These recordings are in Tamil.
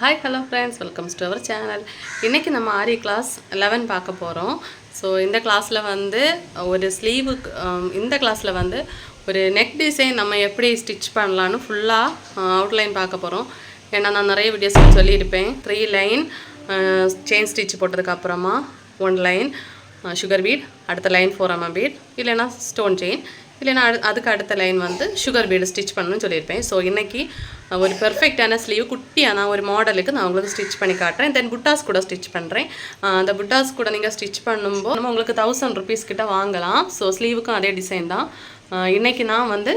Hi hello friends welcomes to our channel இன்றைக்கி நம்ம ஆரி கிளாஸ் லெவன் பார்க்க போகிறோம் ஸோ இந்த கிளாஸில் வந்து ஒரு ஸ்லீவுக்கு இந்த கிளாஸில் வந்து ஒரு நெக் டிசைன் நம்ம எப்படி ஸ்டிச் பண்ணலான்னு ஃபுல்லாக அவுட்லைன் பார்க்க போகிறோம் ஏன்னா நான் நிறைய வீடியோஸ் சொல்லியிருப்பேன். த்ரீ லைன் செயின் ஸ்டிச் போட்டதுக்கு அப்புறமா ஒன் லைன் சுகர் பீட் அடுத்த லைன் ஃபோர் எம்எம் பீட் இல்லைன்னா ஸ்டோன் செயின் இல்லைன்னா அடு அதுக்கு அடுத்த லைன் வந்து சுகர் பீடு ஸ்டிச் பண்ணணும்னு சொல்லியிருப்பேன். ஸோ இன்றைக்கி ஒரு பெர்ஃபெக்டான ஸ்லீவ் குட்டியான ஒரு மாடலுக்கு நான் உங்களுக்கு ஸ்டிச் பண்ணி காட்டுறேன். தென் புட்டாஸ் கூட ஸ்டிச் பண்ணுறேன் அந்த புட்டாஸ் கூட நீங்கள் ஸ்டிச் பண்ணும்போது நம்ம உங்களுக்கு தௌசண்ட் ருபீஸ் கிட்ட வாங்கலாம். ஸோ ஸ்லீவுக்கும் அதே டிசைன் தான். இன்றைக்கி நான் வந்து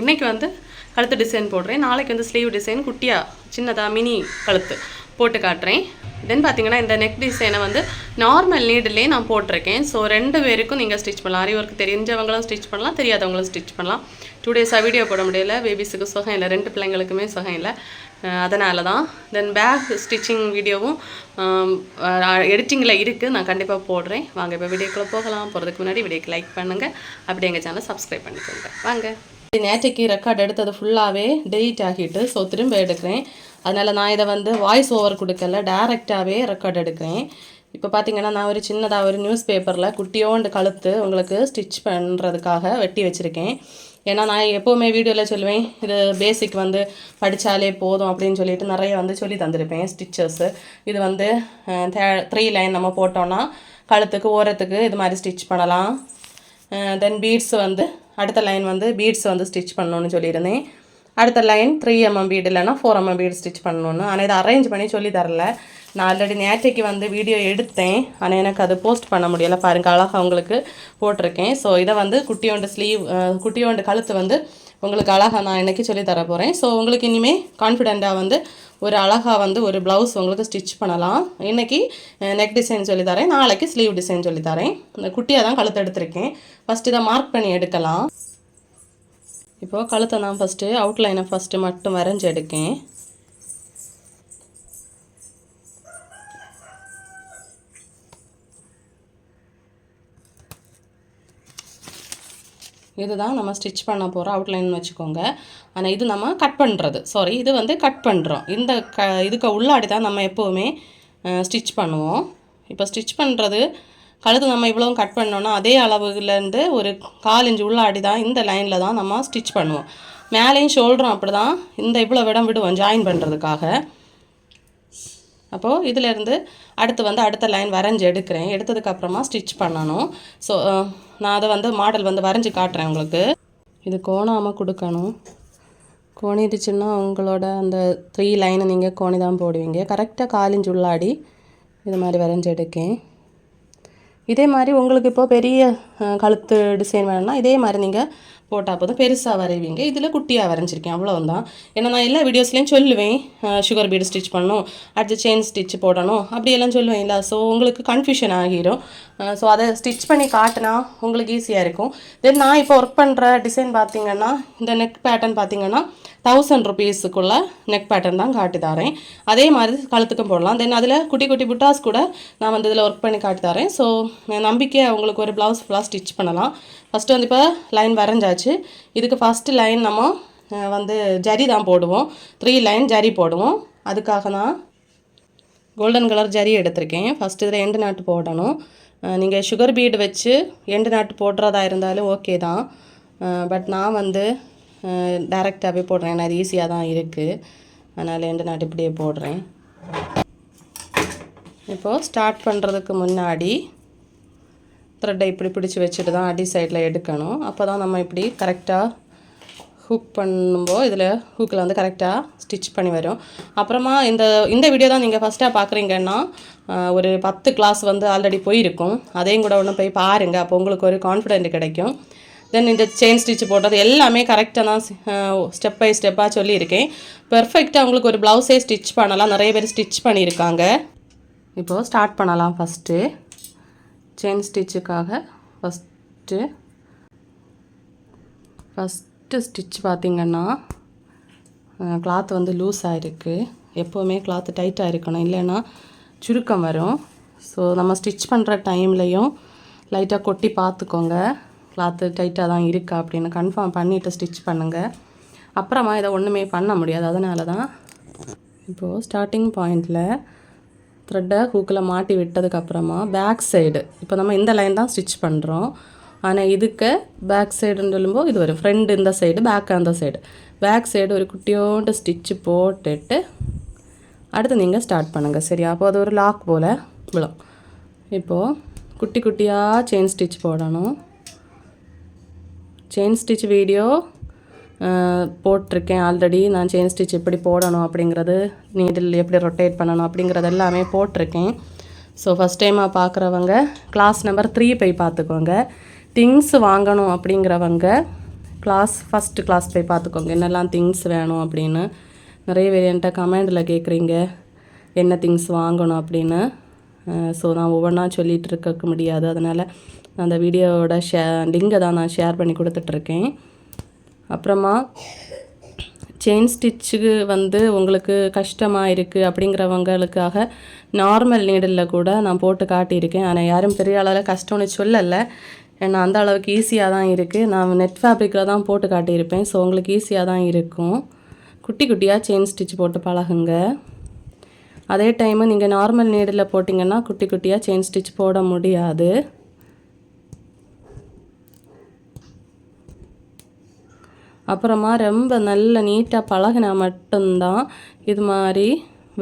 இன்றைக்கி வந்து கழுத்து டிசைன் போடுறேன். நாளைக்கு வந்து ஸ்லீவ் டிசைன் குட்டியாக சின்னதாக மினி கழுத்து போட்டு காட்டுறேன். தென் பார்த்தீங்கன்னா இந்த நெக் டிசைனை வந்து நார்மல் நீடிலே நான் போட்டிருக்கேன். ஸோ ரெண்டு பேருக்கும் நீங்கள் ஸ்டிச் பண்ணலாம். அரி ஒர்க் தெரிஞ்சவங்களும் ஸ்டிச் பண்ணலாம் தெரியாதவங்களும் ஸ்டிச் பண்ணலாம். டூ டேஸாக வீடியோ போட முடியல. பேபிஸுக்கு சுகம் இல்லை. ரெண்டு பிள்ளைங்களுக்குமே சுகம் இல்லை. அதனால தான் தென் பேக் ஸ்டிச்சிங் வீடியோவும் எடிட்டிங்கில் இருக்குது நான் கண்டிப்பாக போடுறேன். வாங்க இப்போ வீடியோக்குள்ளே போகலாம். போகிறதுக்கு முன்னாடி வீடியோக்கு லைக் பண்ணுங்கள் அப்படி எங்கள் சேனலை சப்ஸ்கிரைப் பண்ணிக்கோங்க. வாங்க. நேற்றைக்கு ரெக்கார்ட் எடுத்தது ஃபுல்லாகவே டெலீட் ஆகிட்டு ஸோ திரும்ப எடுக்கிறேன். அதனால் நான் இதை வந்து வாய்ஸ் ஓவர் கொடுக்கல டேரெக்டாகவே ரெக்கார்ட் எடுக்கிறேன். இப்போ பார்த்தீங்கன்னா நான் ஒரு சின்னதாக ஒரு நியூஸ் பேப்பரில் குட்டியோண்டு கழுத்து உங்களுக்கு ஸ்டிச் பண்ணுறதுக்காக வெட்டி வச்சுருக்கேன். ஏன்னா நான் எப்போவுமே வீடியோவில் சொல்லுவேன் இது பேசிக் வந்து படித்தாலே போதும் அப்படின்னு சொல்லிட்டு நிறைய வந்து சொல்லி தந்திருப்பேன் ஸ்டிச்சஸ்ஸு இது வந்து த்ரீ லைன் நம்ம போட்டோன்னா கழுத்துக்கு ஓரத்துக்கு இது மாதிரி ஸ்டிச் பண்ணலாம். தென் பீட்ஸ் வந்து அடுத்த லைன் வந்து பீட்ஸ் வந்து ஸ்டிச் பண்ணணும்னு சொல்லியிருந்தேன். அடுத்த லைன் த்ரீ எம்எம் பீடு இல்லைனா ஃபோர் எம்எம் பீடு ஸ்டிச் பண்ணணும்னு. ஆனால் இதை அரேஞ்ச் பண்ணி சொல்லி தரல. நான் ஆல்ரெடி நேற்றைக்கு வந்து வீடியோ எடுத்தேன். ஆனால் எனக்கு அது போஸ்ட் பண்ண முடியலை. பாருங்க அழகாக உங்களுக்கு போட்டிருக்கேன். ஸோ இதை வந்து குட்டியோண்டு ஸ்லீவ் குட்டியோண்டு கழுத்து வந்து உங்களுக்கு அழகாக நான் இன்றைக்கி சொல்லி தர போகிறேன் ஸோ உங்களுக்கு இனிமேல் கான்ஃபிடெண்ட்டாக வந்து ஒரு அழகாக வந்து ஒரு ப்ளவுஸ் உங்களுக்கு ஸ்டிச் பண்ணலாம். இன்றைக்கி நெக் டிசைன் சொல்லி தரேன். நாளைக்கு ஸ்லீவ் டிசைன் சொல்லி தரேன். இந்த குட்டியாக தான் கழுத்து எடுத்திருக்கேன். ஃபஸ்ட்டு இதை மார்க் பண்ணி எடுக்கலாம். இப்போது கழுத்தை நான் ஃபஸ்ட்டு அவுட்லைனை ஃபஸ்ட்டு மட்டும் வரைஞ்சி எடுக்கேன். இதுதான் நம்ம ஸ்டிச் பண்ண போகிற அவுட்லைன் வச்சுக்கோங்க. ஆனால் இது நம்ம கட் பண்ணுறது சாரி இது வந்து கட் பண்ணுறோம் இந்த க இதுக்கு உள்ளாடி தான் நம்ம எப்போவுமே ஸ்டிச் பண்ணுவோம். இப்போ ஸ்டிச் பண்ணுறது கழுத்து நம்ம இவ்வளோ கட் பண்ணோன்னா அதே அளவுலேருந்து ஒரு கால் இன்ச்சு உள்ளாடி தான் இந்த லைனில் தான் நம்ம ஸ்டிச் பண்ணுவோம். மேலேயும் ஷோல்டரும் அப்படி தான் இந்த இவ்வளோ இடம் விடுவோம் ஜாயின் பண்ணுறதுக்காக அப்போது இதிலேருந்து அடுத்து வந்து அடுத்த லைன் வரைஞ்சி எடுக்கிறேன். எடுத்ததுக்கப்புறமா ஸ்டிச் பண்ணணும். ஸோ நான் அதை வந்து மாடல் வந்து வரைஞ்சி காட்டுறேன் உங்களுக்கு. இது கோணாமல் கொடுக்கணும். கோணிடுச்சுன்னா உங்களோட அந்த த்ரீ லைனை நீங்கள் கோணி தான் போடுவீங்க கரெக்டாக காலிஞ்சு உள்ளாடி இது மாதிரி வரைஞ்சி எடுக்கேன். இதே மாதிரி உங்களுக்கு இப்போ பெரிய கழுத்து டிசைன் வேணும்னா இதே மாதிரி நீங்கள் போட்டால் போதும். பெருசாக வரைவீங்க. இதில் குட்டியாக வரைஞ்சிருக்கேன். அவ்வளோதான் ஏன்னா நான் எல்லா வீடியோஸ்லேயும் சொல்லுவேன். சுகர் பீடு ஸ்டிச் பண்ணணும். அடுத்து செயின் ஸ்டிச் போடணும். அப்படியெல்லாம் சொல்லுவேன் இல்லை. ஸோ உங்களுக்கு கன்ஃபியூஷன் ஆகிரும். ஸோ அதை ஸ்டிச் பண்ணி காட்டினா உங்களுக்கு ஈஸியாக இருக்கும். தென் நான் இப்போ ஒர்க் பண்ணுற டிசைன் பார்த்தீங்கன்னா இந்த நெக் பேட்டர்ன் பார்த்திங்கன்னா தௌசண்ட் ருபீஸுக்குள்ள நெக் பேட்டர்ன் தான் காட்டி தரேன். அதே மாதிரி கழுத்துக்கும் போடலாம். தென் அதில் குட்டி குட்டி புட்டாஸ் கூட நான் வந்து இதில் ஒர்க் பண்ணி காட்டி தரேன். ஸோ நம்பிக்கை அவங்களுக்கு ஒரு ப்ளவுஸ் ஃபுல்லாக ஸ்டிச் பண்ணலாம். ஃபஸ்ட்டு வந்து இப்போ லைன் வரைஞ்சாச்சு. இதுக்கு ஃபஸ்ட்டு லைன் நம்ம வந்து ஜரி தான் போடுவோம். த்ரீ லைன் ஜரி போடுவோம். அதுக்காக நான் கோல்டன் கலர் ஜரி எடுத்திருக்கேன். ஃபஸ்ட்டு இதில் எண்டு நாட்டு போடணும். நீங்கள் சுகர் பீடு வச்சு எண்டு நாட்டு போடுறதா இருந்தாலும் ஓகே தான். பட் நான் வந்து டைரெக்டாகவே போடுறேன். ஏன்னா அது ஈஸியாக தான் இருக்குது அதனால் ரெண்டு நாட்டு இப்படியே போடுறேன். இப்போது ஸ்டார்ட் பண்ணுறதுக்கு முன்னாடி த்ரெட்டை இப்படி பிடிச்சி வச்சுட்டு தான் அடி சைடில் எடுக்கணும். அப்போ தான் நம்ம இப்படி கரெக்டாக ஹூக் பண்ணும்போது இதில் ஹூக்கில் வந்து கரெக்டாக ஸ்டிச் பண்ணி வரும். அப்புறமா இந்த இந்த வீடியோ தான் நீங்கள் ஃபஸ்ட்டாக பார்க்குறீங்கன்னா ஒரு பத்து கிளாஸ் வந்து ஆல்ரெடி போயிருக்கும். அதையும் கூட ஒன்று போய் பாருங்கள் அப்போ உங்களுக்கு ஒரு கான்ஃபிடென்ட் கிடைக்கும். தென் இந்த செயின் ஸ்டிச் போட்டது எல்லாமே கரெக்டாக தான் ஸ்டெப் பை ஸ்டெப்பாக சொல்லியிருக்கேன். பெர்ஃபெக்டாக உங்களுக்கு ஒரு ப்ளவுஸே ஸ்டிச் பண்ணலாம். நிறைய பேர் ஸ்டிச் பண்ணியிருக்காங்க. இப்போது ஸ்டார்ட் பண்ணலாம் ஃபஸ்ட்டு செயின் ஸ்டிச்சுக்காக ஃபஸ்ட்டு ஃபஸ்ட்டு ஸ்டிச் பார்த்திங்கன்னா கிளாத் வந்து லூஸ் ஆகிருக்கு எப்போவுமே கிளாத்து டைட்டாக இருக்கணும். இல்லைன்னா சுருக்கம் வரும். ஸோ நம்ம ஸ்டிச் பண்ணுற டைம்லையும் லைட்டாக கொட்டி பார்த்துக்கோங்க. கிளாத்து டைட்டாக தான் இருக்கா அப்படின்னு கன்ஃபார்ம் பண்ணிவிட்டு ஸ்டிச் பண்ணுங்கள் அப்புறமா இதை ஒன்றுமே பண்ண முடியாது. அதனால தான் இப்போது ஸ்டார்டிங் பாயிண்டில் த்ரெட்டை ஹூக்கில் மாட்டி விட்டதுக்கப்புறமா பேக் சைடு இப்போ நம்ம இந்த லைன் தான் ஸ்டிச் பண்ணுறோம் ஆனால் இதுக்கு பேக் சைடுன்னு சொல்லும்போது இது வரும் ஃப்ரண்ட் இந்த சைடு பேக் அந்த சைடு பேக் சைடு ஒரு குட்டியோண்டு ஸ்டிச்சு போட்டுட்டு அடுத்து நீங்கள் ஸ்டார்ட் பண்ணுங்கள் சரியா? அப்போ அது ஒரு லாக் போல் விழும். இப்போது குட்டி குட்டியாக செயின் ஸ்டிச் போடணும். செயின் ஸ்டிச் வீடியோ போட்டிருக்கேன் ஆல்ரெடி நான் செயின் ஸ்டிச் எப்படி போடணும் அப்படிங்கிறது நீடில் எப்படி ரொட்டேட் பண்ணணும் அப்படிங்கிறது எல்லாமே போட்டிருக்கேன். ஸோ ஃபஸ்ட் டைமாக பார்க்குறவங்க கிளாஸ் நம்பர் த்ரீ போய் பார்த்துக்கோங்க. திங்ஸ் வாங்கணும் அப்படிங்கிறவங்க கிளாஸ் ஃபஸ்ட்டு கிளாஸ் போய் பார்த்துக்கோங்க. என்னெல்லாம் திங்ஸ் வேணும் அப்படின்னு. நிறைய பேர் என்கிட்ட கமெண்டில் கேட்குறீங்க என்ன திங்ஸ் வாங்கணும் அப்படின்னு. ஸோ நான் ஒவ்வொன்றா சொல்லிகிட்டு இருக்க முடியாது. அதனால் அந்த வீடியோவோட ஷே லிங்கை தான் நான் ஷேர் பண்ணி கொடுத்துட்ருக்கேன். அப்புறமா செயின் ஸ்டிச்சுக்கு வந்து உங்களுக்கு கஷ்டமாக இருக்குது அப்படிங்கிறவங்களுக்காக நார்மல் நீடலில் கூட நான் போட்டு காட்டியிருக்கேன். ஆனால் யாரும் பெரிய அளவில் கஷ்டம்னு சொல்லலை. ஏன்னா அந்த அளவுக்கு ஈஸியாக தான் இருக்குது நான் நெட் ஃபேப்ரிக்கில் தான் போட்டு காட்டியிருப்பேன். ஸோ உங்களுக்கு ஈஸியாக தான் இருக்கும். குட்டி குட்டியாக செயின் ஸ்டிச் போட்டு பழகுங்க. அதே டைமு நீங்கள் நார்மல் நீடில் போட்டிங்கன்னா குட்டி குட்டியாக செயின் ஸ்டிச் போட முடியாது. அப்புறமா ரொம்ப நல்ல நீட்டாக பழகினா மட்டும்தான் இது மாதிரி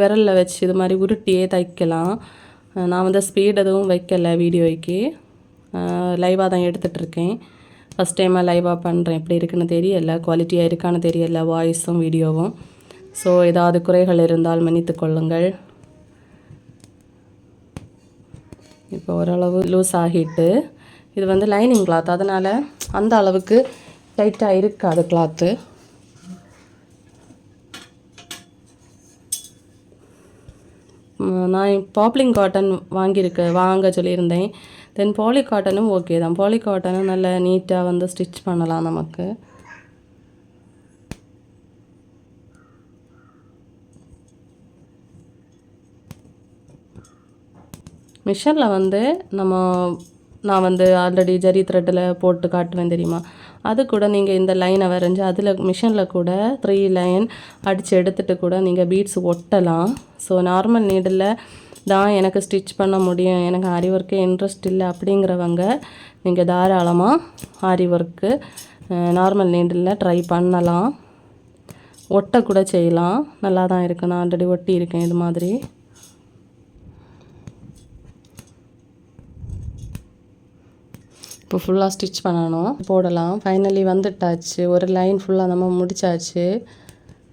விரலில் வச்சு இது மாதிரி உருட்டியே தைக்கலாம். நான் வந்து ஸ்பீட் எதுவும் வைக்கலை வீடியோய்க்கு லைவாக தான் எடுத்துகிட்ருக்கேன் ஃபஸ்ட் டைமாக லைவாக பண்ணுறேன் எப்படி இருக்குன்னு தெரியல. குவாலிட்டியாக இருக்கான்னு தெரியல. வாய்ஸும் வீடியோவும் ஸோ ஏதாவது குறைகள் இருந்தால் மன்னித்து கொள்ளுங்கள். இப்போ ஓரளவு லூஸ் ஆகிட்டு இது வந்து லைனிங் கிளாத் அதனால் அந்த அளவுக்கு டைட்டாக இருக்காது கிளாத்து நான் பாப்ளிங் காட்டன் வாங்கியிருக்க வாங்க சொல்லியிருந்தேன். தென் பாலி காட்டனும் ஓகே தான். பாலி காட்டனும் நல்ல நீட்டாக வந்து ஸ்டிச் பண்ணலாம் நமக்கு. மிஷினில் வந்து நம்ம நான் வந்து ஆல்ரெடி ஜரி த்ரெட்டில் போட்டு காட்டுவேன் தெரியுமா? அது கூட நீங்கள் இந்த லைனை வரைஞ்சி அதில் மிஷினில் கூட த்ரீ லைன் அடித்து எடுத்துகிட்டு கூட நீங்கள் பீட்ஸ் ஒட்டலாம். ஸோ நார்மல் நீடில் தான் எனக்கு ஸ்டிச் பண்ண முடியும். எனக்கு ஆரி ஒர்க்கே இன்ட்ரெஸ்ட் இல்லை அப்படிங்கிறவங்க நீங்கள் தாராளமாக aari work normal needle try பண்ணலாம். ஒட்டக்கூட கூட செய்யலாம். நல்லா தான் இருக்குது நான் ஆல்ரெடி ஒட்டி இருக்கேன் இது மாதிரி. இப்போ ஃபுல்லாக ஸ்டிச் பண்ணணும். போடலாம். ஃபைனலி வந்துட்டாச்சு. ஒரு லைன் ஃபுல்லாக நம்ம முடிச்சாச்சு.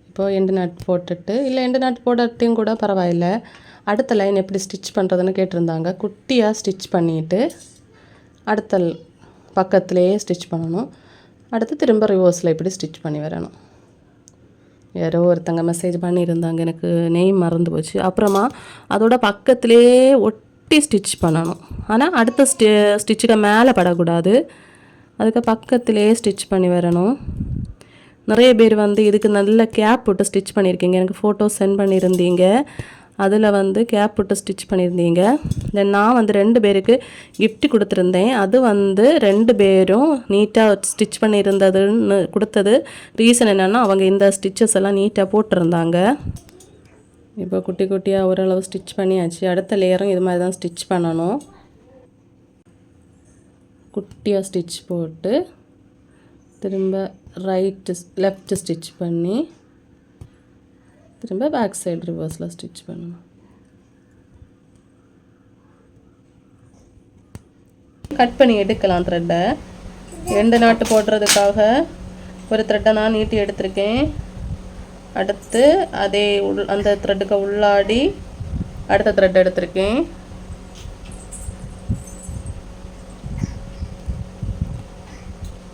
இப்போது எண்டு நட் போட்டுட்டு இல்லை எண்டு நட் போடட்டையும் கூட பரவாயில்ல. அடுத்த லைன் எப்படி ஸ்டிச் பண்ணுறதுன்னு கேட்டிருந்தாங்க. குட்டியாக ஸ்டிச் பண்ணிவிட்டு அடுத்த பக்கத்துலேயே ஸ்டிச் பண்ணணும். அடுத்து திரும்ப ரிவர்ஸில் இப்படி ஸ்டிச் பண்ணி வரணும். யாரோ ஒருத்தங்க மெசேஜ் பண்ணியிருந்தாங்க. எனக்கு நெய் மறந்து போச்சு. அப்புறமா அதோட பக்கத்துலேயே ஒட் ஒட்டி ஸ்டிச் பண்ணணும். ஆனால் அடுத்த ஸ்டி ஸ்டிச்சுக்கு மேலே படக்கூடாது. அதுக்கு பக்கத்துலேயே ஸ்டிச் பண்ணி வரணும். நிறைய பேர் வந்து இதுக்கு நல்ல கேப் போட்டு ஸ்டிச் பண்ணியிருக்கீங்க. எனக்கு ஃபோட்டோ சென்ட் பண்ணியிருந்தீங்க. அதில் வந்து கேப் போட்டு ஸ்டிச் பண்ணியிருந்தீங்க. தென் நான் வந்து ரெண்டு பேருக்கு கிஃப்ட் கொடுத்துருந்தேன். அது வந்து ரெண்டு பேரும் நீட்டாக ஸ்டிச் பண்ணியிருந்ததுன்னு கொடுத்தது ரீசன் என்னென்னா அவங்க இந்த ஸ்டிச்சஸ் எல்லாம் நீட்டாக போட்டிருந்தாங்க. இப்போ குட்டி குட்டியாக ஓரளவு ஸ்டிச் பண்ணியாச்சு. அடுத்த லேயரும் இது மாதிரி தான் ஸ்டிச் பண்ணணும். குட்டியாக ஸ்டிச் போட்டு திரும்ப ரைட்டு லெஃப்ட்டு ஸ்டிச் பண்ணி திரும்ப பேக் சைடு ரிவர்ஸில் ஸ்டிச் பண்ணணும். கட் பண்ணி எடுக்கலாம் த்ரெட்டை ரெண்டு நாட்டு போடுறதுக்காக ஒரு த்ரெட்டை நான் நீட்டி எடுத்திருக்கேன். அடுத்து அதே உள் அந்த த்ரெட்டுக்கு உள்ளாடி அடுத்த த்ரெட் எடுத்திருக்கேன்.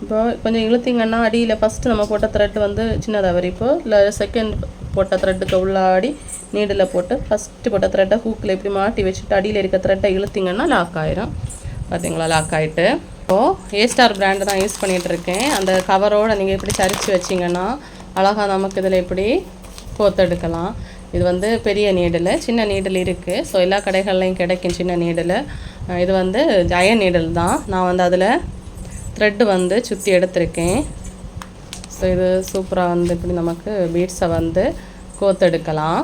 இப்போ கொஞ்சம் இழுத்திங்கன்னா அடியில் ஃபஸ்ட்டு நம்ம போட்ட த்ரெட் வந்து சின்னதாக வரும். இப்போ இல்லை செகண்ட் போட்ட த்ரெட்டுக்கு உள்ளாடி நீடில் போட்டு ஃபஸ்ட்டு போட்ட த்ரெட்டை ஹூக்கில் இப்படி மாட்டி வச்சுட்டு அடியில் இருக்க த்ரெட்டை இழுத்திங்கன்னா லாக் ஆயிரும். பார்த்தீங்களா லாக் ஆகிட்டு இப்போது ஏ ஸ்டார் பிராண்டு தான் யூஸ் பண்ணிகிட்ருக்கேன் அந்த கவரோடு நீங்கள் இப்படி சரித்து வச்சிங்கன்னா அழகாக நமக்கு இதில் இப்படி கோத்தெடுக்கலாம். இது வந்து பெரிய நீடில் சின்ன நீடில் இருக்குது ஸோ எல்லா கடைகள்லையும் கிடைக்கும் சின்ன நீடில். இது வந்து ஜய நீடல் தான். நான் வந்து அதில் த்ரெட்டு வந்து சுற்றி எடுத்திருக்கேன். ஸோ இது சூப்பராக வந்து இப்படி நமக்கு பீட்ஸை வந்து கோத்தெடுக்கலாம்.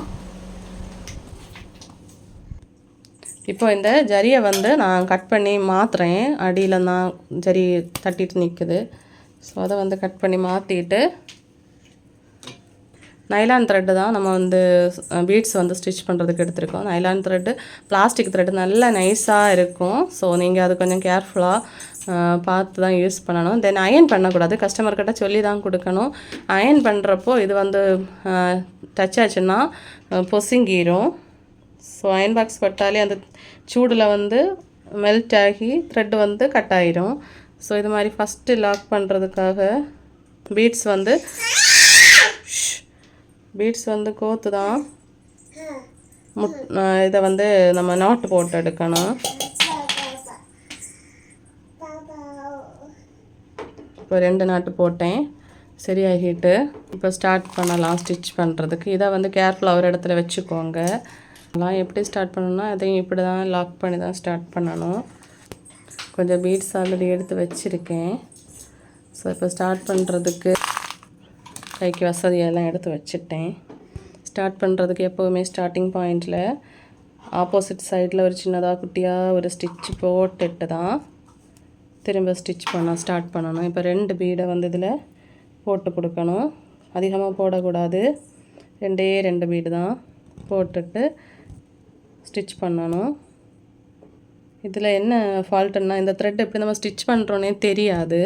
இப்போ இந்த ஜரியை வந்து நான் கட் பண்ணி மாற்றுறேன் அடியில் தான் ஜரி தட்டிட்டு நிற்குது ஸோ அதை வந்து கட் பண்ணி மாற்றிட்டு நைலான் த்ரெட்டு தான் நம்ம வந்து பீட்ஸ் வந்து ஸ்டிச் பண்ணுறதுக்கு எடுத்திருக்கோம். நைலான் த்ரெட்டு பிளாஸ்டிக் த்ரெட்டு நல்லா நைஸாக இருக்கும். ஸோ நீங்கள் அது கொஞ்சம் கேர்ஃபுல்லாக பார்த்து தான் யூஸ் பண்ணணும். தென் அயன் பண்ணக்கூடாது. கஸ்டமர்கிட்ட சொல்லி தான் கொடுக்கணும். அயன் பண்ணுறப்போ இது வந்து டச் ஆச்சுன்னா அஹ், பொசுங்கிரும். ஸோ அயன் பாக்ஸ் பட்டாலே அந்த சூடில் வந்து மெல்ட் ஆகி த்ரெட் வந்து கட் ஆயிரும். ஸோ இது மாதிரி ஃபஸ்ட்டு லாக் பண்ணுறதுக்காக பீட்ஸ் வந்து பீட்ஸ் வந்து கோத்து தான். முட் இதை வந்து நம்ம நாட்டு போட்டு எடுக்கணும். இப்போ ரெண்டு நாட்டு போட்டேன். சரியாகிட்டு இப்போ ஸ்டார்ட் பண்ணலாம் ஸ்டிச் பண்ணுறதுக்கு இதை வந்து கேர்ஃபுல்லாக ஒரு இடத்துல வச்சுக்கோங்க. எல்லாம் எப்படி ஸ்டார்ட் பண்ணணும்னா அதையும் இப்படி தான் லாக் பண்ணி தான் ஸ்டார்ட் பண்ணணும். கொஞ்சம் பீட்ஸ் ஆல்ரெடி எடுத்து வச்சுருக்கேன். ஸோ இப்போ ஸ்டார்ட் பண்ணுறதுக்கு கைக்கு வசதியெல்லாம் எடுத்து வச்சுட்டேன். ஸ்டார்ட் பண்ணுறதுக்கு எப்போவுமே ஸ்டார்டிங் பாயிண்டில் ஆப்போசிட் சைடில் ஒரு சின்னதாக குட்டியாக ஒரு ஸ்டிச் போட்டுட்டு தான் திரும்ப ஸ்டிச் பண்ண ஸ்டார்ட் பண்ணணும். இப்போ ரெண்டு பீடை வந்து இதில் போட்டு கொடுக்கணும். அதிகமாக போடக்கூடாது. ரெண்டே ரெண்டு பீடு தான் போட்டுட்டு ஸ்டிச் பண்ணணும். இதில் என்ன ஃபால்ட்டுன்னா இந்த த்ரெட் எப்படி நம்ம ஸ்டிச் பண்ணுறோன்னே தெரியாது.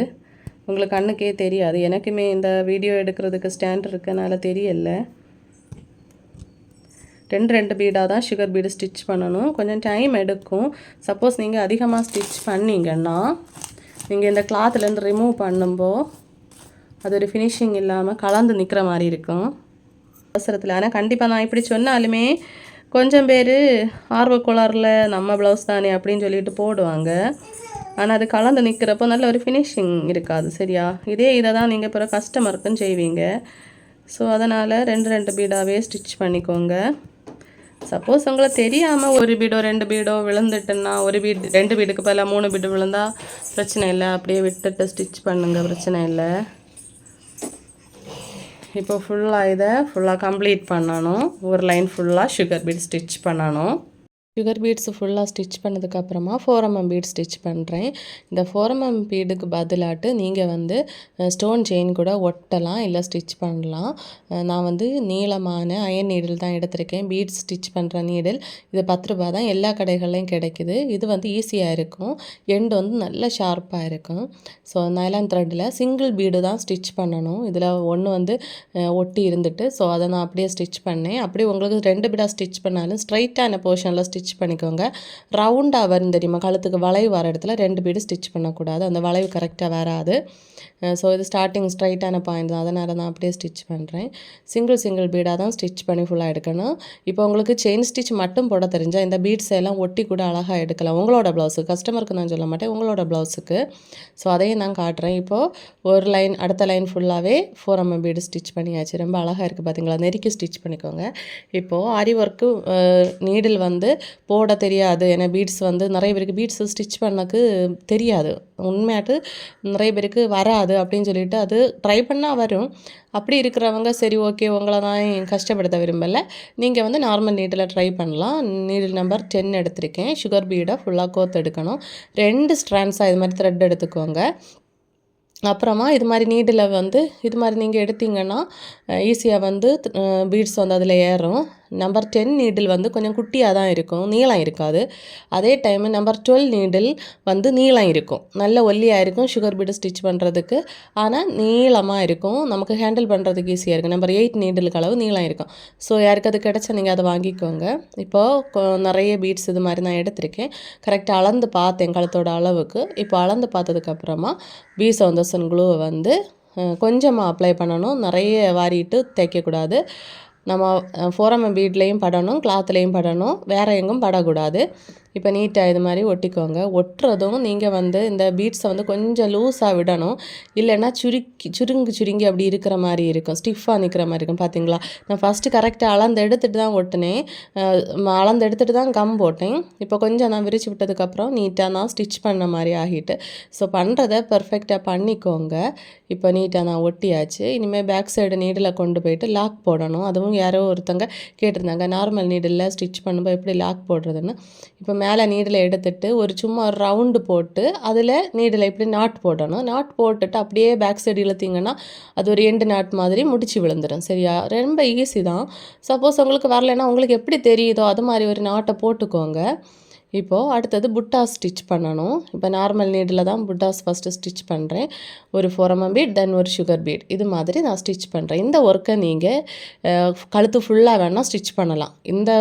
உங்களுக்கு கண்ணுக்கே தெரியாது. எனக்குமே இந்த வீடியோ எடுக்கிறதுக்கு ஸ்டாண்ட் இருக்கனால தெரியல. ரெண்டு ரெண்டு பீடாக தான் சுகர் பீடு ஸ்டிச் பண்ணணும். கொஞ்சம் டைம் எடுக்கும். சப்போஸ் நீங்கள் அதிகமாக ஸ்டிச் பண்ணிங்கன்னா நீங்கள் இந்த கிளாத்லேருந்து ரிமூவ் பண்ணும்போ அது ஒரு ஃபினிஷிங் இல்லாமல் கலந்து நிற்கிற மாதிரி இருக்கும். அவசரத்தில். ஆனால் கண்டிப்பாக நான் இப்படி சொன்னாலுமே கொஞ்சம் பேர் ஆர்வக்கோளாறில் நம்ம ப்ளவுஸ் தானே அப்படின்னு சொல்லிட்டு போடுவாங்க. ஆனால் அது கலந்து நிற்கிறப்போ நல்ல ஒரு ஃபினிஷிங் இருக்காது சரியா? இதே இதை தான் நீங்கள் பிறகு கஸ்டமருக்கும் செய்வீங்க. ஸோ அதனால் ரெண்டு ரெண்டு பீடாகவே ஸ்டிச் பண்ணிக்கோங்க. சப்போஸ் உங்களை தெரியாமல் ஒரு பீடோ ரெண்டு பீடோ விழுந்துட்டுன்னா ஒரு பீடு ரெண்டு பீடுக்கு பதிலாக மூணு பீடு விழுந்தால் பிரச்சனை இல்லை. அப்படியே விட்டுட்டு ஸ்டிச் பண்ணுங்கள் பிரச்சனை இல்லை. இப்போ ஃபுல்லாக இதை ஃபுல்லாக கம்ப்ளீட் பண்ணணும். ஒரு லைன் ஃபுல்லாக சுகர் பீட் ஸ்டிச் பண்ணணும். சுகர் பீட்ஸ் ஃபுல்லாக ஸ்டிச் பண்ணதுக்கப்புறமா ஃபோர் எம்எம் பீட் ஸ்டிச் பண்ணுறேன் இந்த ஃபோர் எம்எம் பீடுக்கு பதிலாட்டு நீங்கள் வந்து ஸ்டோன் செயின் கூட ஒட்டலாம் இல்லை ஸ்டிச் பண்ணலாம். நான் வந்து நீளமான அயன் நீடில் தான் எடுத்திருக்கேன். பீட்ஸ் ஸ்டிச் பண்ணுற நீடில் இது பத்து ரூபா தான். எல்லா கடைகள்லையும் கிடைக்குது. இது வந்து ஈஸியாக இருக்கும். எண்டு வந்து நல்ல ஷார்ப்பாக இருக்கும். ஸோ நைலான் த்ரெட்டில் சிங்கிள் பீடு தான் ஸ்டிச் பண்ணணும். இதில் ஒன்று வந்து ஒட்டி இருந்துட்டு ஸோ அதை நான் அப்படியே ஸ்டிச் பண்ணேன். அப்படியே உங்களுக்கு ரெண்டு பீடாக ஸ்டிச் பண்ணாலும் ஸ்ட்ரைட்டான போர்ஷனில் ஸ்டிச் ஸ்டிச் பண்ணிக்கோங்க. ரவுண்டாக வரும் தெரியுமா? கழுத்துக்கு வளைவு வர இடத்துல ரெண்டு பீடு ஸ்டிச் பண்ணக்கூடாது. அந்த வளைவு கரெக்டாக வராது. ஸோ இது ஸ்டார்டிங் ஸ்ட்ரைட்டான பாயிண்ட் தான். அதனால நான் அப்படியே ஸ்டிச் பண்ணுறேன் சிங்கிள் சிங்கிள் பீடாக தான் ஸ்டிச் பண்ணி ஃபுல்லாக எடுக்கணும். இப்போ உங்களுக்கு செயின் ஸ்டிச் மட்டும் போட தெரிஞ்சால் இந்த பீட்ஸ் எல்லாம் ஒட்டி கூட அழகாக எடுக்கலாம். உங்களோட ப்ளவுஸுக்கு கஸ்டமருக்கு நான் சொல்ல மாட்டேன். உங்களோட ப்ளவுஸுக்கு ஸோ அதையும் நான் காட்டுறேன். இப்போது ஒரு லைன் அடுத்த லைன் ஃபுல்லாகவே ஃபோர் எம்எம் பீடு ஸ்டிச் பண்ணியாச்சு. ரொம்ப அழகாக இருக்குது பார்த்தீங்களா நெருக்கி ஸ்டிச் பண்ணிக்கோங்க. இப்போது ஆரி ஒர்க்கு நீடில் வந்து போட தெரியாது. ஏன்னா பீட்ஸ் வந்து நிறைய பேருக்கு பீட்ஸ் ஸ்டிச் பண்ணக்கு தெரியாது. உண்மையாட்டு நிறைய பேருக்கு வராது அப்படின்னு சொல்லிட்டு அது ட்ரை பண்ணால் வரும். அப்படி இருக்கிறவங்க சரி ஓகே உங்களை நான் கஷ்டப்படுத்த விரும்பலை. நீங்கள் வந்து நார்மல் நீட்டில் ட்ரை பண்ணலாம். நீடில் நம்பர் டென் எடுத்திருக்கேன். சுகர் பீடை ஃபுல்லாக கோத்து எடுக்கணும். ரெண்டு ஸ்ட்ராண்ட்ஸாக இது மாதிரி த்ரெட் எடுத்துக்கோங்க. அப்புறமா இது மாதிரி நீடில் வந்து இது மாதிரி நீங்கள் எடுத்தீங்கன்னா ஈஸியாக வந்து பீட்ஸ் வந்து அதில் ஏறும். நம்பர் டென் நீடில் வந்து கொஞ்சம் குட்டியாக தான் இருக்கும். நீளம் இருக்காது. அதே டைம் நம்பர் டுவெல் நீடில் வந்து நீளம் இருக்கும். நல்ல ஒல்லியாக இருக்கும். சுகர் பீடு ஸ்டிச் பண்ணுறதுக்கு ஆனால் நீளமாக இருக்கும். நமக்கு ஹேண்டில் பண்ணுறதுக்கு ஈஸியாக இருக்கும். நம்பர் எயிட் நீடிலுக்கு அளவு நீளம் இருக்கும். ஸோ யாருக்கு அது கிடச்சா நீங்கள் அதை வாங்கிக்கோங்க. இப்போது கொ- நிறைய பீட்ஸ் இது மாதிரி நான் எடுத்திருக்கேன். கரெக்டாக அளந்து பார்த்தேன் கழுத்தோட அளவுக்கு. இப்போ அளந்து பார்த்ததுக்கப்புறமா பி சவுந்தர்சன் குளூவை வந்து கொஞ்சமாக அப்ளை பண்ணணும். நிறைய வாரிட்டு தைக்கக்கூடாது நம்ம ஃபோரம் பீட்லேயும் படணும் கிளாத்லேயும் படணும் வேறு எங்கும் படக்கூடாது. இப்போ நீட்டாக இது மாதிரி ஒட்டிக்கோங்க. ஒட்டுறதும் நீங்கள் வந்து இந்த பீட்ஸை வந்து கொஞ்சம் லூஸாக விடணும். இல்லைன்னா சுருக்கி சுருங்கி சுருங்கி அப்படி இருக்கிற மாதிரி இருக்கும். ஸ்டிஃபாக நிற்கிற மாதிரி இருக்கும். பார்த்தீங்களா நான் ஃபஸ்ட்டு கரெக்டாக அளந்து எடுத்துகிட்டு தான் ஒட்டினேன். அளந்து எடுத்துகிட்டு தான் கம் போட்டேன். இப்போ கொஞ்சம் நான் விரிச்சு விட்டதுக்கப்புறம் நீட்டாக நான் ஸ்டிச் பண்ண மாதிரி ஆகிட்டு. ஸோ பண்ணுறத பர்ஃபெக்டாக பண்ணிக்கோங்க. இப்போ நீட்டாக நான் ஒட்டியாச்சு. இனிமேல் பேக் சைடு நீடில் கொண்டு போயிட்டு லாக் போடணும். அதுவும் யாரோ ஒருத்தங்க கேட்டிருந்தாங்க நார்மல் நீடில் ஸ்டிச் பண்ணும்போது எப்படி லாக் போடுறதுன்னு? இப்போ மேலே நீடில் எடுத்துட்டு ஒரு சும்மா ஒரு ரவுண்டு போட்டு அதில் நீடில் இப்படி நாட் போடணும். நாட் போட்டுட்டு அப்படியே பேக் சைடு இழுத்தீங்கன்னா அது ஒரு எண்டு நாட் மாதிரி முடிச்சு விழுந்துடும் சரியா? ரொம்ப ஈஸி தான். சப்போஸ் உங்களுக்கு வரலைன்னா உங்களுக்கு எப்படி தெரியுதோ அது மாதிரி ஒரு நாட்டை போட்டுக்கோங்க. இப்போது அடுத்தது புட்டாஸ் ஸ்டிச் பண்ணணும். இப்போ நார்மல் நீடில் தான் புட்டாஸ் ஃபஸ்ட்டு ஸ்டிச் பண்ணுறேன் ஒரு ஃபோரமம் பீட் தென் ஒரு சுகர் பீட் இது மாதிரி நான் ஸ்டிச் பண்ணுறேன் இந்த ஒர்க்கை நீங்கள் கழுத்து ஃபுல்லாக வேணால் ஸ்டிச் பண்ணலாம். இந்த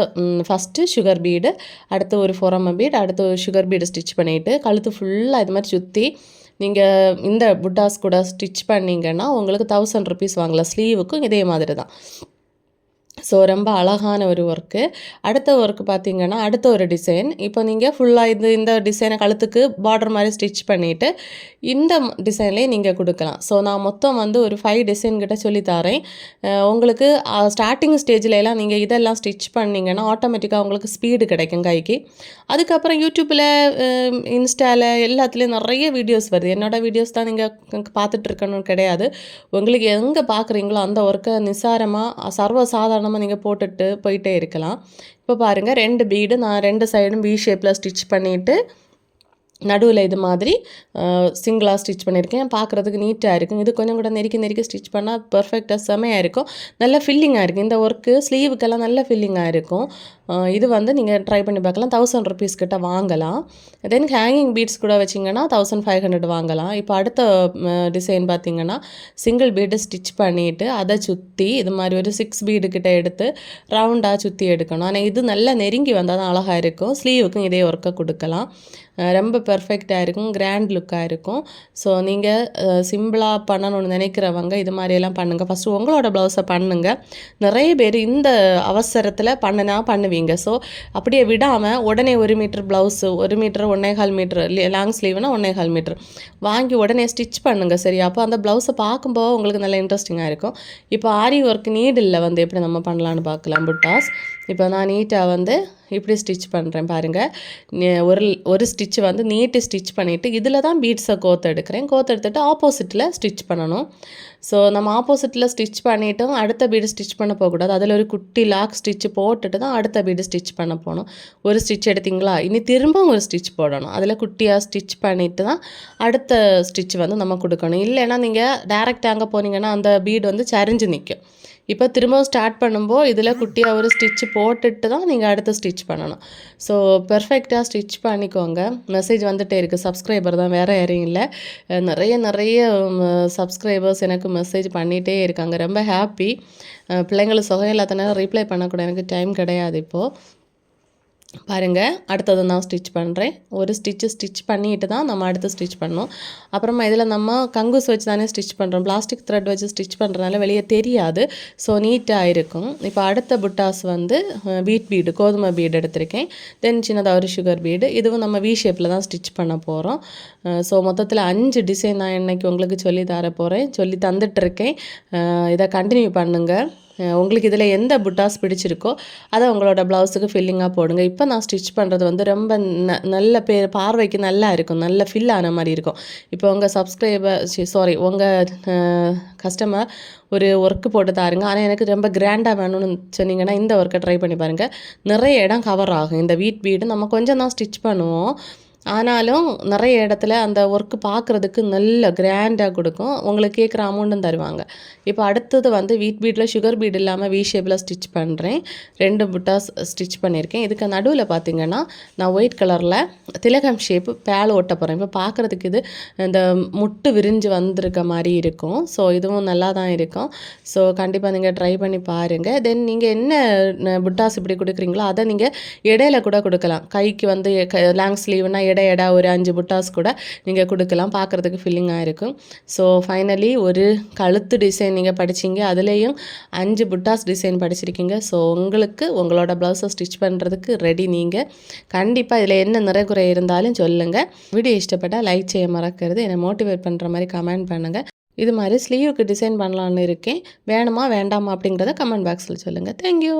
ஃபஸ்ட்டு சுகர் பீடு அடுத்து ஒரு ஃபோரமம் பீட் அடுத்து ஒரு சுகர் பீடு ஸ்டிச் பண்ணிவிட்டு கழுத்து ஃபுல்லாக இது மாதிரி சுற்றி நீங்கள் இந்த புட்டாஸ் கூட ஸ்டிச் பண்ணிங்கன்னா உங்களுக்கு தௌசண்ட் ருபீஸ் வாங்கலாம். ஸ்லீவுக்கும் இதே மாதிரி தான். ஸோ ரொம்ப அழகான ஒரு ஒர்க்கு அடுத்த ஒர்க்கு பார்த்தீங்கன்னா அடுத்த ஒரு டிசைன் இப்போ நீங்கள் ஃபுல்லாக இது இந்த டிசைனை கழுத்துக்கு பார்டர் மாதிரி ஸ்டிச் பண்ணிவிட்டு இந்த டிசைன்லேயே நீங்கள் கொடுக்கலாம். ஸோ நான் மொத்தம் வந்து ஒரு ஃபைவ் டிசைன் கிட்ட சொல்லி தரேன். உங்களுக்கு ஸ்டார்டிங் ஸ்டேஜ்லலாம் நீங்கள் இதெல்லாம் ஸ்டிச் பண்ணிங்கன்னா ஆட்டோமேட்டிக்காக உங்களுக்கு ஸ்பீடு கிடைக்கும் கைக்கு. அதுக்கப்புறம் யூடியூப்பில் இன்ஸ்டாவில் எல்லாத்துலேயும் நிறைய வீடியோஸ் வருது. என்னோடய வீடியோஸ் தான் நீங்கள் பார்த்துட்ருக்கணும் கிடையாது. உங்களுக்கு எங்கே பார்க்குறீங்களோ அந்த ஒர்க்கை நிசாரமாக சர்வசாதாரணமாக நீங்கள் போட்டுட்டு போயிட்டே இருக்கலாம். இப்போ பாருங்கள் ரெண்டு பீடு நான் ரெண்டு சைடும் வி ஷேப்பில் ஸ்டிச் பண்ணிவிட்டு நடுவில் இது மாதிரி சிங்கிளாக ஸ்டிச் பண்ணியிருக்கேன் பார்க்குறதுக்கு நீட்டாக இருக்கும். இது கொஞ்சம் கூட நெருக்கி நெருக்கி ஸ்டிச் பண்ணால் பர்ஃபெக்டாக செமையாக இருக்கும். நல்ல ஃபில்லிங்காக இருக்கும். இந்த ஒர்க்கு ஸ்லீவுக்கெல்லாம் நல்ல ஃபில்லிங்காக இருக்கும். இது வந்து நீங்கள் ட்ரை பண்ணி பார்க்கலாம். தௌசண்ட் ருபீஸ் கிட்ட வாங்கலாம். தென் ஹேங்கிங் பீட்ஸ் கூட வச்சிங்கன்னா தௌசண்ட் ஃபைவ் ஹண்ட்ரட் வாங்கலாம். இப்போ அடுத்த டிசைன் பார்த்தீங்கன்னா சிங்கிள் பீடு ஸ்டிச் பண்ணிவிட்டு அதை சுற்றி இது மாதிரி ஒரு சிக்ஸ் பீடு கிட்ட எடுத்து ரவுண்டாக சுற்றி எடுக்கணும். ஆனால் இது நல்லா நெருங்கி வந்தால் தான் அழகாக இருக்கும். ஸ்லீவுக்கும் இதே ஒர்க்கை கொடுக்கலாம். ரொம்ப பெர்ஃபெக்டாக இருக்கும். கிராண்ட் லுக்காக இருக்கும். ஸோ நீங்கள் சிம்பிளாக பண்ணணும்னு நினைக்கிறவங்க இது மாதிரியெல்லாம் பண்ணுங்கள் ஃபஸ்ட்டு உங்களோட ப்ளவுஸை பண்ணுங்கள் நிறைய பேர் இந்த அவசரத்தில் பண்ணுனா பண்ணுவீங்க. ஸோ அப்படியே விடாமல் உடனே ஒரு மீட்டர் ப்ளவுஸு ஒரு மீட்டர் ஒன்றே கால் மீட்ரு லாங் ஸ்லீவ்னால் ஒன்றே கால் மீட்ரு வாங்கி உடனே ஸ்டிச் பண்ணுங்கள் சரி அப்போ அந்த ப்ளவுஸை பார்க்கும்போது உங்களுக்கு நல்ல இன்ட்ரெஸ்டிங்காக இருக்கும். இப்போ ஆரி ஒர்க் நீடில் வந்து எப்படி நம்ம பண்ணலான்னு பார்க்கலாம். புட்டாஸ் இப்போ நான் நீட்டாக வந்து இப்படி ஸ்டிச் பண்ணுறேன் பாருங்கள் ஒரு ஒரு ஸ்டிச் வந்து நீட்டு ஸ்டிச் பண்ணிவிட்டு இதில் தான் பீட்ஸை கோத்து எடுக்கிறேன். கோத்து எடுத்துட்டு ஆப்போசிட்டில் ஸ்டிச் பண்ணணும். ஸோ நம்ம ஆப்போசிட்டில் ஸ்டிச் பண்ணிவிட்டும் அடுத்த பீடு ஸ்டிச் பண்ண போகக்கூடாது. அதில் ஒரு குட்டி லாக் ஸ்டிச் போட்டுட்டு தான் அடுத்த பீடு ஸ்டிச் பண்ண போகணும். ஒரு ஸ்டிச் எடுத்தீங்களா? இனி திரும்பவும் ஒரு ஸ்டிச் போடணும். அதில் குட்டியாக ஸ்டிச் பண்ணிவிட்டு தான் அடுத்த ஸ்டிச் வந்து நம்ம கொடுக்கணும். இல்லைன்னா நீங்கள் டேரெக்டாக அங்கே போனீங்கன்னா அந்த பீடு வந்து சரிஞ்சு நிற்கும் இப்போ திரும்பவும் ஸ்டார்ட் பண்ணும்போது இதில் குட்டியாக ஒரு ஸ்டிச் போட்டுட்டு தான் நீங்கள் அடுத்து ஸ்டிச் பண்ணணும். ஸோ பெர்ஃபெக்டாக ஸ்டிச் பண்ணிக்கோங்க. மெசேஜ் வந்துகிட்டே இருக்குது சப்ஸ்கிரைபர் தான் வேறு யாரையும் இல்லை. நிறைய நிறைய சப்ஸ்கிரைபர்ஸ் எனக்கு மெசேஜ் பண்ணிகிட்டே இருக்காங்க. ரொம்ப ஹாப்பி பிள்ளைங்களுக்கு சுகம் இல்லாத நேரம் ரிப்ளை பண்ணக்கூட எனக்கு டைம் கிடையாது இப்போது பாருங்கள் அடுத்தது நான் ஸ்டிச் பண்ணுறேன் ஒரு ஸ்டிச்சு ஸ்டிச் பண்ணிட்டு தான் நம்ம அடுத்து ஸ்டிச் பண்ணணும். அப்புறமா இதில் நம்ம கங்குஸ் வச்சு தானே ஸ்டிச் பண்ணுறோம் பிளாஸ்டிக் த்ரெட் வச்சு ஸ்டிச் பண்ணுறதுனால வெளியே தெரியாது. ஸோ நீட்டாக இருக்கும். இப்போ அடுத்த புட்டாஸ் வந்து வீட் பீடு கோதுமை பீடு எடுத்திருக்கேன். தென் சின்னதாக ஒரு சுகர் பீடு இதுவும் நம்ம வி ஷேப்பில் தான் ஸ்டிச் பண்ண போகிறோம் ஸோ மொத்தத்தில் அஞ்சு டிசைன் நான் இன்றைக்கி உங்களுக்கு சொல்லி தர போகிறேன் சொல்லி தந்துட்டுருக்கேன் இதை கண்டினியூ பண்ணுங்கள் உங்களுக்கு இதில் எந்த புட்டாஸ் பிடிச்சிருக்கோ அதை உங்களோட ப்ளவுஸுக்கு ஃபில்லிங்காக போடுங்க. இப்போ நான் ஸ்டிச் பண்ணுறது வந்து ரொம்ப ந நல்ல பேர் பார்வைக்கு நல்லா இருக்கும். நல்ல ஃபில் ஆன மாதிரி இருக்கும். இப்போ உங்கள் சப்ஸ்கிரைபர் சாரி உங்கள் கஸ்டமர் ஒரு ஒர்க்கு போட்டு தாருங்க. ஆனால் எனக்கு ரொம்ப கிராண்டாக வேணும்னு சொன்னீங்கன்னா இந்த ஒர்க்கை ட்ரை பண்ணி பாருங்கள் நிறைய இடம் கவர் ஆகும். இந்த வீட் வீடு நம்ம கொஞ்சம் தான் ஸ்டிச் பண்ணுவோம். ஆனாலும் நிறைய இடத்துல அந்த ஒர்க்கு பார்க்குறதுக்கு நல்ல கிராண்டாக கொடுக்கும். உங்களுக்கு கேட்குற அமௌண்ட்டும் தருவாங்க. இப்போ அடுத்தது வந்து வீட் பீட்டில் சுகர் பீட் இல்லாமல் வி ஷேப்பில் ஸ்டிச் பண்ணுறேன் ரெண்டு புட்டாஸ் ஸ்டிச் பண்ணியிருக்கேன். இதுக்கு நடுவில் பார்த்தீங்கன்னா நான் ஒயிட் கலரில் திலகம் ஷேப்பு பேல் ஓட்ட போகிறேன் இப்போ பார்க்குறதுக்கு இது இந்த முட்டு விரிஞ்சு வந்திருக்க மாதிரி இருக்கும். ஸோ இதுவும் நல்லா தான் இருக்கும். ஸோ கண்டிப்பாக நீங்கள் ட்ரை பண்ணி பாருங்கள் தென் நீங்கள் என்ன புட்டாஸ் இப்படி கொடுக்குறீங்களோ அதை நீங்கள் இடையில கூட கொடுக்கலாம். கைக்கு வந்து லாங் ஸ்லீவ்னால் எடை எடா ஒரு அஞ்சு புட்டாஸ் கூட நீங்கள் கொடுக்கலாம். பார்க்குறதுக்கு ஃபில்லிங்காக இருக்கும். ஸோ ஃபைனலி ஒரு கழுத்து டிசைன் நீங்கள் படிச்சீங்க. அதுலேயும் அஞ்சு புட்டாஸ் டிசைன் படிச்சிருக்கீங்க. ஸோ உங்களுக்கு உங்களோட ப்ளவுஸை ஸ்டிச் பண்ணுறதுக்கு ரெடி நீங்கள் கண்டிப்பாக இதில் என்ன நிறைகுறை இருந்தாலும் சொல்லுங்கள் வீடியோ இஷ்டப்பட்டால் லைக் செய்ய மறக்கிறது. என்னை மோட்டிவேட் பண்ணுற மாதிரி கமெண்ட் பண்ணுங்கள் இது மாதிரி ஸ்லீவுக்கு டிசைன் பண்ணலான்னு இருக்கேன். வேணுமா வேண்டாமா அப்படிங்கிறத கமெண்ட் பாக்ஸில் சொல்லுங்கள் தேங்க்யூ